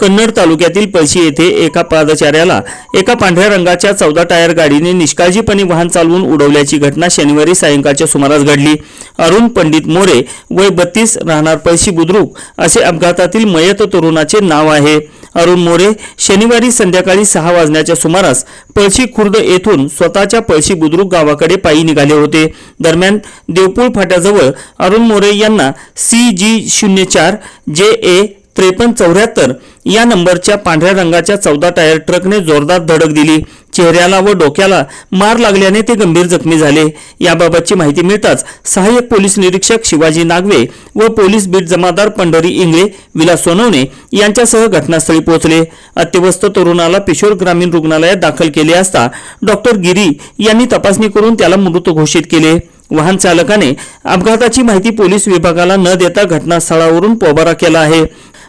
कन्नड तालुक्यातील पळशी येथे एका पादचाऱ्याला एका पांढऱ्या रंगाच्या चौदा टायर गाडीने निष्काळजीपणे वाहन चालवून उडवल्याची घटना शनिवारी सायंकाळच्या सुमारास घडली. अरुण पंडित मोरे वय बत्तीस राहणार पळशी बुद्रुक असे अपघातातील मयत तरुणाचे नाव आहे. अरुण मोरे शनिवारी संध्याकाळी सहा वाजण्याच्या सुमारास पळशी खुर्द येथून स्वतःच्या पळशी बुद्रुक गावाकडे पायी निघाले होते. दरम्यान देवपूळ फाट्याजवळ अरुण मोरे यांना सी जी शून्य चार जे ए त्रेपन्न चौऱ्याहत्तर या नंबरच्या पांढऱ्या रंगाच्या चौदा टायर ट्रकने जोरदार धडक दिली. चेहऱ्याला व डोक्याला मार लागल्याने ते गंभीर जखमी झाले. याबाबतची माहिती मिळताच सहाय्यक पोलीस निरीक्षक शिवाजी नागवे व पोलीस बीट जमादार पंढरी इंगळे विलास सोनवणे यांच्यासह घटनास्थळी पोहोचले. अत्यवस्थ तरुणाला पिशोर ग्रामीण रुग्णालयात दाखल केले असता डॉक्टर गिरी यांनी तपासणी करून त्याला मृत घोषित केले. वाहन चालकाने अपघाताची माहिती पोलीस विभागाला न देता घटनास्थळावरून पोबारा केला आहे.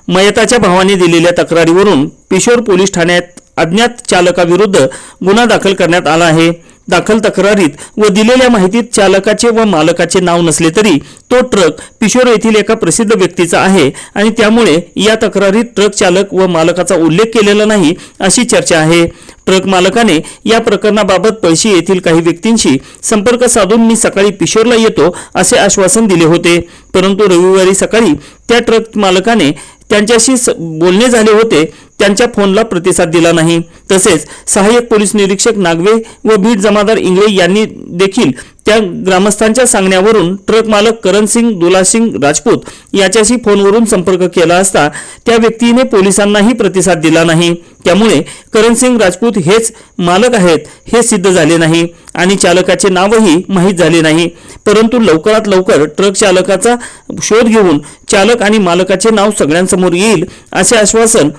मयताच्या भावाने दिलेल्या तक्रारीवरून पिशोर पोलीस ठाण्यात अज्ञात चालकाविरुद्ध गुन्हा दाखल करण्यात आला आहे. दाखल तक्रारीत व दिलेल्या माहितीत चालकाचे व मालकाचे नाव नसले तरी तो ट्रक पिशोर येथील एका प्रसिद्ध व्यक्तीचा आहे आणि त्यामुळे या तक्रारीत ट्रक चालक व मालकाचा उल्लेख केलेला नाही अशी चर्चा आहे. ट्रक मालकाने या प्रकरणाबाबत पळशी येथील काही व्यक्तींशी संपर्क साधून मी सकाळी पिशोरला येतो असे आश्वासन दिले होते. परंतु रविवारी सकाळी त्या ट्रक मालकाने त्यांच्याशी स- बोलणे झाले होते. त्यांच्या फोनला प्रतिसाद दिला नाही. तसेच सहाय्यक पोलीस निरीक्षक नागवे व बीट जमादार इंगळे यांनी देखील त्या ग्रामस्थांच्या सांगण्यावरून ट्रक मालक करणसिंग दुलासिंग राजपूत याच्याशी फोनवरून संपर्क केला असता त्या व्यक्तीने पोलिसांनाही प्रतिसाद दिला नाही. त्यामुळे करणसिंग राजपूत हेच मालक आहेत हे सिद्ध झाले नाही आणि चालकाचे नावही माहीत झाले नाही. परंतु लवकरात लवकर ट्रक चालकाचा शोध घेऊन चालक आणि मालकाचे नाव सगळ्यांसमोर येईल असे आश्वासन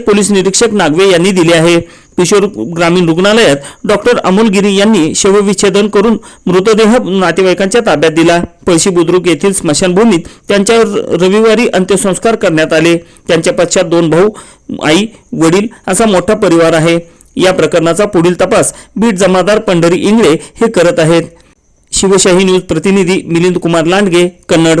सहाय्यक पोलीस निरीक्षक नागवे यांनी दिले आहे. किशोर ग्रामीण रुग्णालयात डॉक्टर अमोल गिरी यांनी शवविच्छेदन करून मृतदेह नातेवाईकांच्या ताब्यात दिला. पळशी बुद्रुक येथील स्मशानभूमीत त्यांच्यावर रविवारी अंत्यसंस्कार करण्यात आले. त्यांच्या पश्चात दोन भाऊ आई वडील असा मोठा परिवार आहे. या प्रकरणाचा पुढील तपास बीट जमादार पंढरी इंगळे हे करत आहेत. शिवशाही न्यूज प्रतिनिधी मिलिंद कुमार लांडगे कन्नड.